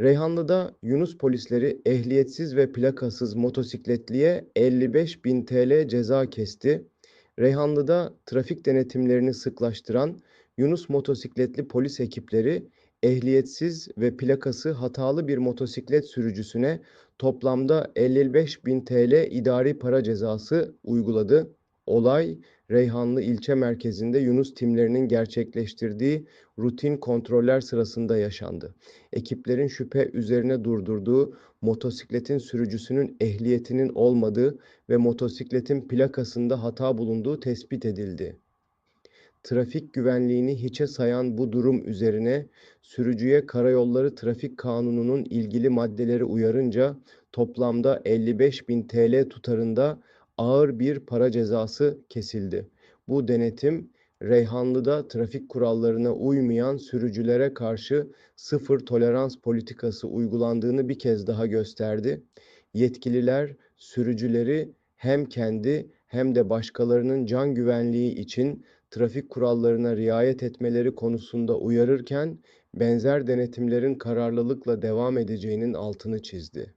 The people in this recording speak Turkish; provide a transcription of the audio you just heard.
Reyhanlı'da Yunus polisleri ehliyetsiz ve plakasız motosikletliye 55.000 TL ceza kesti. Reyhanlı'da trafik denetimlerini sıklaştıran Yunus motosikletli polis ekipleri ehliyetsiz ve plakası hatalı bir motosiklet sürücüsüne toplamda 55.000 TL idari para cezası uyguladı. Olay Reyhanlı ilçe merkezinde Yunus timlerinin gerçekleştirdiği rutin kontroller sırasında yaşandı. Ekiplerin şüphe üzerine durdurduğu motosikletin sürücüsünün ehliyetinin olmadığı ve motosikletin plakasında hata bulunduğu tespit edildi. Trafik güvenliğini hiçe sayan bu durum üzerine sürücüye Karayolları Trafik Kanunu'nun ilgili maddeleri uyarınca toplamda 55.000 TL tutarında ağır bir para cezası kesildi. Bu denetim Reyhanlı'da trafik kurallarına uymayan sürücülere karşı sıfır tolerans politikası uygulandığını bir kez daha gösterdi. Yetkililer sürücüleri hem kendi hem de başkalarının can güvenliği için trafik kurallarına riayet etmeleri konusunda uyarırken benzer denetimlerin kararlılıkla devam edeceğinin altını çizdi.